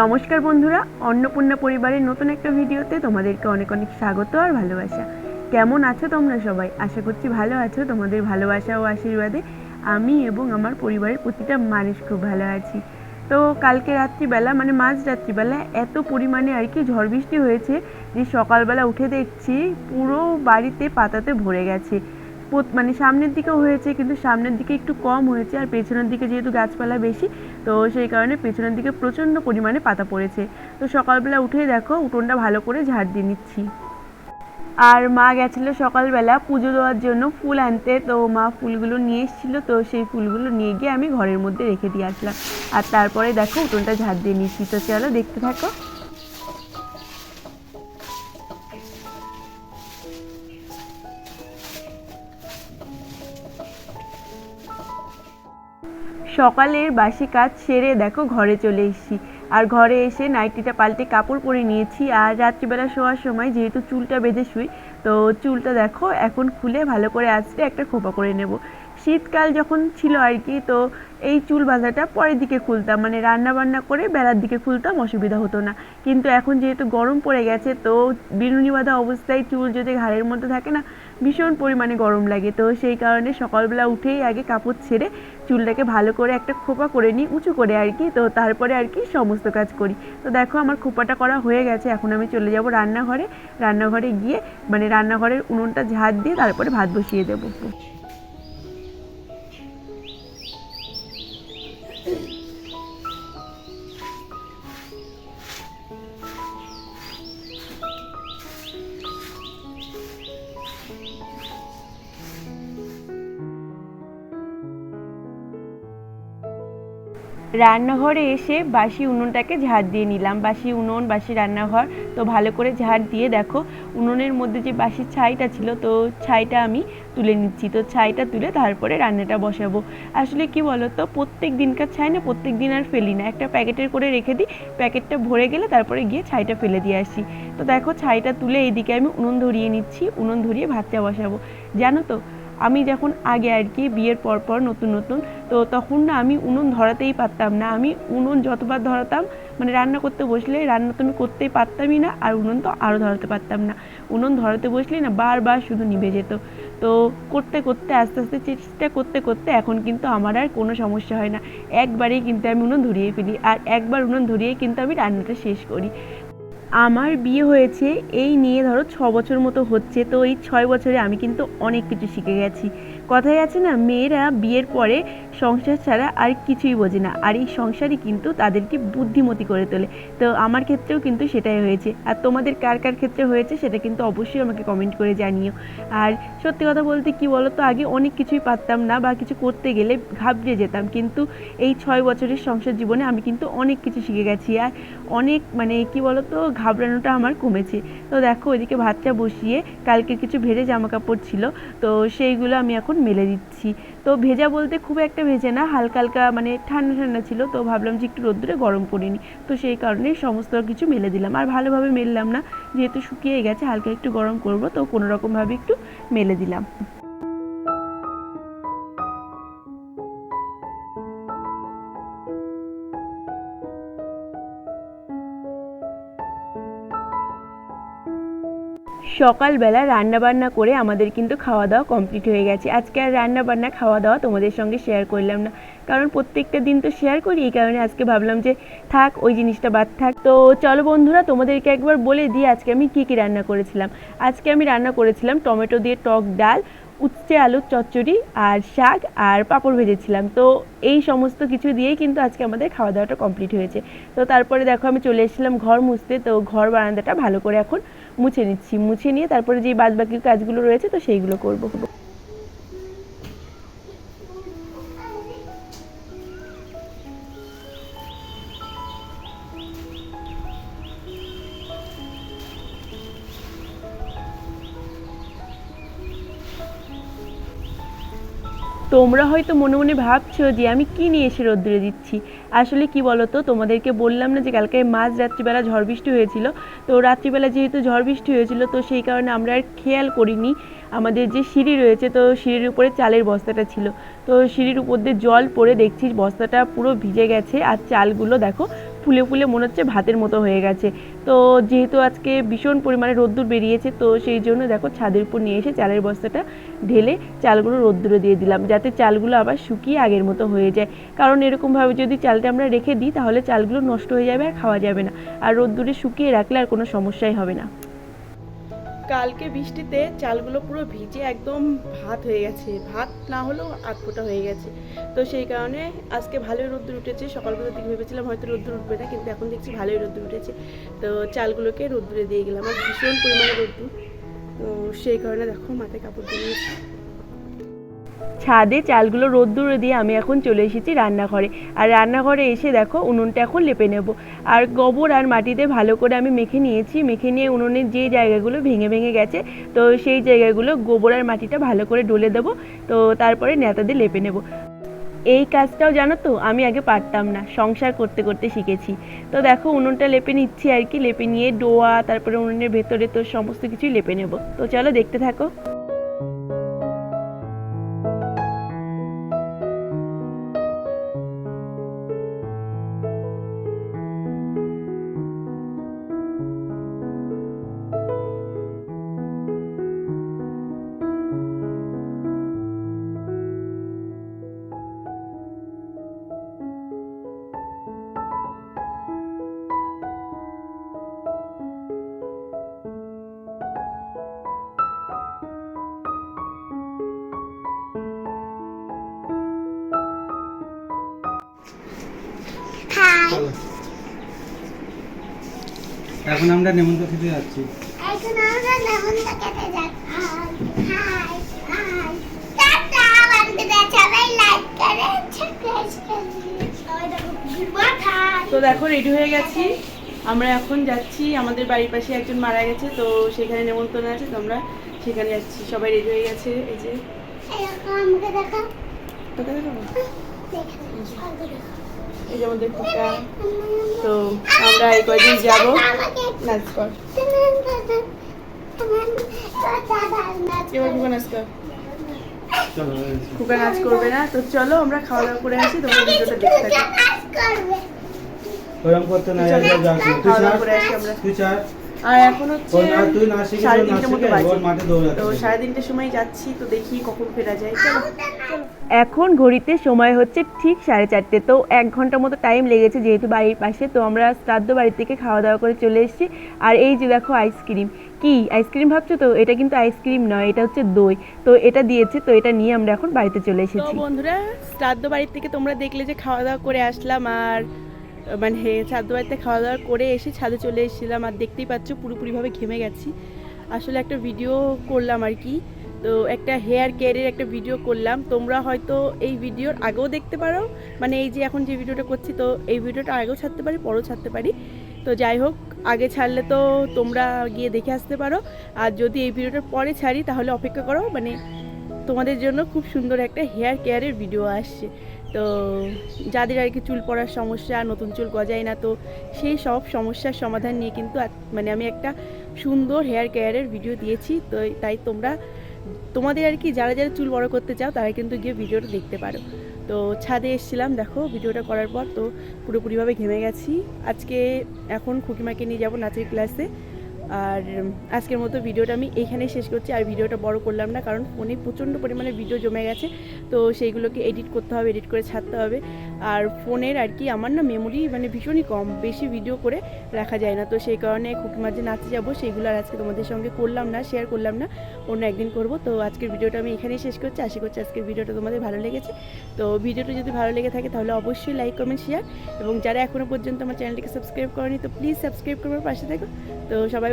নমস্কার বন্ধুরা, অন্নপূর্ণা পরিবারের নতুন একটা ভিডিওতে তোমাদেরকে অনেক অনেক স্বাগত আর ভালোবাসা। কেমন আছো তোমরা সবাই? আশা করছি ভালো আছো, তোমাদের ভালোবাসা ও আশীর্বাদে। আমি এবং আমার পরিবারের প্রতিটা মানুষ খুব ভালো আছি। তো কালকে রাত্রিবেলা মানে মাঝ রাত্রিবেলা, এত পরিমাণে আর কি ঝড় বৃষ্টি হয়েছে যে সকালবেলা উঠে দেখছি পুরো বাড়িতে পাতাতে ভরে গেছে। মানে সামনের দিকেও হয়েছে, কিন্তু সামনের দিকে একটু কম হয়েছে, আর পেছনের দিকে যেহেতু গাছপালা বেশি, তো সেই কারণে পেছনের দিকে প্রচণ্ড পরিমাণে পাতা পড়েছে। তো সকালবেলা উঠেই দেখো, উঠোনটা ভালো করে ঝাড় দিয়ে নিচ্ছি। আর মা গেছিল সকালবেলা পুজো দেওয়ার জন্য ফুল আনতে, তো মা ফুলগুলো নিয়ে এসেছিল, তো সেই ফুলগুলো নিয়ে গিয়ে আমি ঘরের মধ্যে রেখে দিয়ে আসলাম। আর তারপরে দেখো উঠোনটা ঝাড় দিয়ে নিচ্ছি। তো চলো দেখতে থাকো। সকালের বাসি কাজ সেরে দেখো ঘরে চলে এসেছি। আর ঘরে এসে নাইটিটা পাল্টে কাপড় পরে নিয়েছি আর রাত্রিবেলা শোয়ার সময় যেহেতু চুলটা বেঁধে শুই, তো চুলটা দেখো এখন খুলে ভালো করে আঁচড়ে একটা খোপা করে নেব। শীতকাল যখন ছিল আর কি, তো এই চুল বাঁধাটা পরের দিকে খুলতাম মানে রান্না বান্না করে বেলার দিকে খুলতাম অসুবিধা হতো না। কিন্তু এখন যেহেতু গরম পড়ে গেছে, তো বিনুনি বাঁধা অবস্থায় চুল যদি ঘাড়ের মধ্যে থাকে না, ভীষণ পরিমাণে গরম লাগে। তো সেই কারণে সকালবেলা উঠেই আগে কাপড় ছেড়ে চুলটাকে ভালো করে একটা খোপা করে নিই, উঁচু করে আর কি। তো তারপরে আর কি সমস্ত কাজ করি। তো দেখো আমার খোপাটা করা হয়ে গেছে, এখন আমি চলে যাব রান্নাঘরে। রান্নাঘরে গিয়ে মানে রান্নাঘরের উনুনটা ঝাড় দিয়ে তারপরে ভাত বসিয়ে দেবো। রান্নাঘরে এসে বাসি উনুনটাকে ঝাড় দিয়ে নিলাম। বাসি উনুন, বাসি রান্নাঘর, তো ভালো করে ঝাড় দিয়ে দেখো, উনুনের মধ্যে যে বাসি ছাইটা ছিল, তো ছাইটা আমি তুলে নিচ্ছি। তো ছাইটা তুলে তারপরে রান্নাটা বসাবো। আসলে কি বলো তো প্রত্যেক দিনকার ছাই না, প্রত্যেক দিন আর ফেলি না। একটা প্যাকেটের করে রেখে দিই, প্যাকেটটা ভরে গেলে তারপরে গিয়ে ছাইটা ফেলে দিয়ে আসি। তো দেখো, ছাইটা তুলে এইদিকে আমি উনুন ধরিয়ে নিচ্ছি, উনুন ধরিয়ে ভাতটা বসাবো। জানো তো আমি যখন আগে আর কি বিয়ের পর পর নতুন নতুন, তো তখন না আমি উনুন ধরাতেই পারতাম না। আমি উনুন যতবার ধরাতাম মানে রান্না করতে বসলে রান্না তো আমি করতেই পারতামই না, আর উনুন তো আরও ধরাতে পারতাম না। উনুন ধরাতে বসলেই না বারবার শুধু নিভে যেত। তো করতে করতে, আস্তে আস্তে চেষ্টা করতে করতে এখন কিন্তু আমার আর কোনো সমস্যা হয় না। একবারেই কিন্তু আমি উনুন ধরিয়ে ফেলি, আর একবার উনুন ধরিয়ে কিন্তু আমি রান্নাটা শেষ করি। আমার বিয়ে হয়েছে, এই নিয়ে ধরো ছ বছর মতো হচ্ছে, তো এই ছয় বছরে আমি কিন্তু অনেক কিছু শিখে গেছি। কথায় আছে না, মেয়েরা বিয়ের পরে সংসার ছাড়া আর কিছুই বোঝে না। আর এই সংসারই কিন্তু তাদেরকে বুদ্ধিমতী করে তোলে। তো আমার ক্ষেত্রেও কিন্তু সেটাই হয়েছে। আর তোমাদের কার কার ক্ষেত্রে হয়েছে সেটা কিন্তু অবশ্যই আমাকে কমেন্ট করে জানিও। আর সত্যি কথা বলতে কি বলো তো আগে অনেক কিছুই পারতাম না বা কিছু করতে গেলে ঘাবড়ে যেতাম। কিন্তু এই ছয় বছরের সংসার জীবনে আমি কিন্তু অনেক কিছু শিখে গেছি। আর অনেক মানে কি বলো তো ঘাবড়ানোটা আমার কমেছে। তো দেখো, ওইদিকে ভাতটা বসিয়ে কালকে কিছু ভেজে জামা কাপড় ছিল। তো সেইগুলো আমি এখন মেলে দিচ্ছি। তো ভেজা বলতে খুব একটা ভেজে না, হালকা হালকা মানে ঠান্ডা ঠান্ডা ছিল, তো ভাবলাম যে একটু রোদ্দুরে গরম করিনি তো সেই কারণে সমস্ত কিছু মেলে দিলাম। আর ভালোভাবে মেললাম না, যেহেতু শুকিয়ে গেছে, হালকা একটু গরম করব, তো কোনোরকমভাবে একটু মেলে দিলাম। সকালবেলা রান্না বান্না করে আমাদের কিন্তু খাওয়া দাওয়া কমপ্লিট হয়ে গেছে। আজকে আর রান্না বান্না খাওয়া দাওয়া তোমাদের সঙ্গে শেয়ার করলাম না। কারণ প্রত্যেকটা দিন তো শেয়ার করি, এই কারণে আজকে ভাবলাম যে থাক, ওই জিনিসটা বাদ থাক। তো চলো বন্ধুরা, তোমাদেরকে একবার বলে দিই আজকে আমি কী কী রান্না করেছিলাম। আজকে আমি রান্না করেছিলাম টমেটো দিয়ে টক ডাল, উচ্ছে, আলুর চচ্চড়ি আর শাক আর পাঁপড় ভেজেছিলাম। তো এই সমস্ত কিছু দিয়েই কিন্তু আজকে আমাদের খাওয়া দাওয়াটা কমপ্লিট হয়েছে। তো তারপরে দেখো আমি চলে এসেছিলাম ঘর মুছতে, তো ঘর বারান্দাটা ভালো করে এখন মুছে নিচ্ছি মুছে নিয়ে তারপরে যে বাদবাকির কাজগুলো রয়েছে তো সেইগুলো করব। তোমরা হয়তো মনে মনে ভাবছ যে আমি কি নিয়ে এসে রোদ্দুরে দিচ্ছি। আসলে কি বলো তো তোমাদেরকে বললাম না যে কালকে মাঝ রাত্রিবেলা ঝড় বৃষ্টি হয়েছিল। তো রাত্রিবেলা যেহেতু ঝড় বৃষ্টি হয়েছিল, তো সেই কারণে আমরা আর খেয়াল করিনি। আমাদের যে সিঁড়ি রয়েছে, তো সিঁড়ির উপরে চালের বস্তাটা ছিল। তো সিঁড়ির উপর দিয়ে জল পড়ে দেখছি বস্তাটা পুরো ভিজে গেছে। আর চালগুলো দেখো ফুলে ফুলে মনে হচ্ছে ভাতের মতো হয়ে গেছে। তো যেহেতু আজকে ভীষণ পরিমাণে রোদ্দুর বেরিয়েছে, তো সেই জন্য দেখো ছাদের উপর নিয়ে এসে চালের বস্তাটা ঢেলে চালগুলো রোদ্দুরে দিয়ে দিলাম, যাতে চালগুলো আবার শুকিয়ে আগের মতো হয়ে যায়। কারণ এরকমভাবে যদি চালটা আমরা রেখে দিই, তাহলে চালগুলো নষ্ট হয়ে যাবে আর খাওয়া যাবে না। আর রোদ্দুরে শুকিয়ে রাখলে আর কোনো সমস্যাই হবে না। কালকে বৃষ্টিতে চালগুলো পুরো ভিজে একদম ভাত হয়ে গেছে। ভাত না হলেও আটফোটা হয়ে গেছে। তো সেই কারণে আজকে ভালোই রোদ্দুর উঠেছে। সকালবেলার দিকে ভেবেছিলাম হয়তো রোদ্দুর উঠবে না, কিন্তু এখন দেখছি ভালোই রোদ্দুর উঠেছে। তো চালগুলোকে রোদ্দুরে দিয়ে গেলাম। আর ভীষণ পরিমাণে রোদ্দুর। তো সেই কারণে দেখো মাথায় কাপড় দিয়ে ছাদে চালগুলো রোদ্দুরে দিয়ে আমি এখন চলে এসেছি রান্নাঘরে। আর রান্নাঘরে এসে দেখো উনুনটা এখন লেপে নেব। আর গোবর আর মাটিতে ভালো করে আমি মেখে নিয়েছি। মেখে নিয়ে উনুনের যে জায়গাগুলো ভেঙে ভেঙে গেছে, তো সেই জায়গাগুলো গোবর আর মাটিটা ভালো করে ডলে দেবো। তো তারপরে নেতা দিয়ে লেপে নেব। এই কাজটাও জানো তো, আমি আগে পারতাম না। সংসার করতে করতে শিখেছি। তো দেখো উনুনটা লেপে নিচ্ছি আর কি। লেপে নিয়ে ডোয়া, তারপরে উনুনের ভেতরে তো সমস্ত কিছুই লেপে নেব। তো চলো দেখতে থাকো। এখন আমরা নেমন্ত খেতে যাচ্ছি। এখন আমরা নেমন্ত খেতে যাচ্ছি। হাই হাই টাটা বন্ধুরা সবাই লাইক করে সাবস্ক্রাইব করে সবাই দেখো গুড মর্নিং তো দেখো রেডি হয়ে গেছি। আমরা এখন যাচ্ছি আমাদের বাড়ির পাশে একজন মারা গেছে তো সেখানে নেমন্তন্ন আছে তো আমরা সেখানে যাচ্ছি। সবাই রেডি হয়ে গেছে এই যে। দেখো তোকে দেখাবো? এই যে আমাদের কুকা। তো আমরা এই কয়দিন যাব? নাচ কর। এবার কুকা নাচ কর। কুকা নাচ করবে না? তো চলো আমরা খাওয়া দাওয়া করে আসি তোমরা ভিডিওটা দেখতে থাকি। ওরম করতে না তুই খাওয়া আর এখন হচ্ছে সাড়ে তিনটে মতো বাজে। তো সাড়ে তিনটের সময় যাচ্ছি তো দেখি কখন ফেরা যায়। চলো। এখন ঘড়িতে সময় হচ্ছে ঠিক সাড়ে চারটে তো এক ঘণ্টা মতো টাইম লেগেছে যেহেতু বাড়ির পাশে তো আমরা শ্রাদ্ধ বাড়ি থেকে খাওয়া দাওয়া করে চলে এসেছি। আর এই যে দেখো আইসক্রিম কি আইসক্রিম ভাবছ তো? এটা কিন্তু আইসক্রিম নয় এটা হচ্ছে দই। তো এটা দিয়েছে তো এটা নিয়ে আমরা এখন বাড়িতে চলে এসেছি। বন্ধুরা শ্রাদ্ধ বাড়ির থেকে তোমরা দেখলে যে খাওয়া দাওয়া করে আসলাম আর মানে ছাদ বাড়িতে খাওয়া দাওয়া করে এসে ছাদে চলে এসেছিলাম আর দেখতেই পাচ্ছ পুরোপুরিভাবে ঘেমে গেছি। আসলে একটা ভিডিও করলাম আর কি। তো একটা হেয়ার কেয়ারের একটা ভিডিও করলাম। তোমরা হয়তো এই ভিডিওর আগেও দেখতে পারো। মানে এই যে এখন যে ভিডিওটা করছি, তো এই ভিডিওটা আগেও ছাড়তে পারি, পরেও ছাড়তে পারি। তো যাই হোক, আগে ছাড়লে তো তোমরা গিয়ে দেখে আসতে পারো। আর যদি এই ভিডিওটার পরে ছাড়ি, তাহলে অপেক্ষা করো। মানে তোমাদের জন্য খুব সুন্দর একটা হেয়ার কেয়ারের ভিডিও আসছে। তো যাদের আর কি চুল পড়ার সমস্যা, নতুন চুল গজায় না, তো সেই সব সমস্যার সমাধান নিয়ে কিন্তু মানে আমি একটা সুন্দর হেয়ার কেয়ারের ভিডিও দিয়েছি। তো তাই তোমরা, তোমাদের আর কি যারা যারা চুল বড় করতে চাও, তারা কিন্তু গিয়ে ভিডিওটা দেখতে পারো। তো ছাদে এসেছিলাম, দেখো ভিডিওটা করার পর তো পুরোপুরিভাবে ঘেমে গেছি। আজকে এখন খুকিমাকে নিয়ে যাব নাচের ক্লাসে আর আজকের মতো ভিডিওটা আমি এইখানেই শেষ করছি, আর ভিডিওটা বড় করলাম না, কারণ ফোনে প্রচণ্ড পরিমাণে ভিডিও জমে গেছে, তো সেইগুলোকে এডিট করতে হবে এডিট করে ছাড়তে হবে। আর ফোনের আর কি, আমার না মেমোরি মানে ভীষণই কম, বেশি ভিডিও করে রাখা যায় না, তো সেই কারণে খুকিমার যে নাচে যাব সেইগুলো আর আজকে তোমাদের সঙ্গে করলাম না শেয়ার করলাম না, অন্য একদিন করব। তো আজকের ভিডিওটা আমি এখানেই শেষ করছি, আশা করছি আজকের ভিডিওটা তোমাদের ভালো লেগেছে। তো ভিডিওটা যদি ভালো লেগে থাকে, তাহলে অবশ্যই লাইক কমেন্ট শেয়ার এবং যারা এখনও পর্যন্ত আমার চ্যানেলটিকে সাবস্ক্রাইব করেনি, তো প্লিজ সাবস্ক্রাইব করবার পাশে থেকো। তো সবাই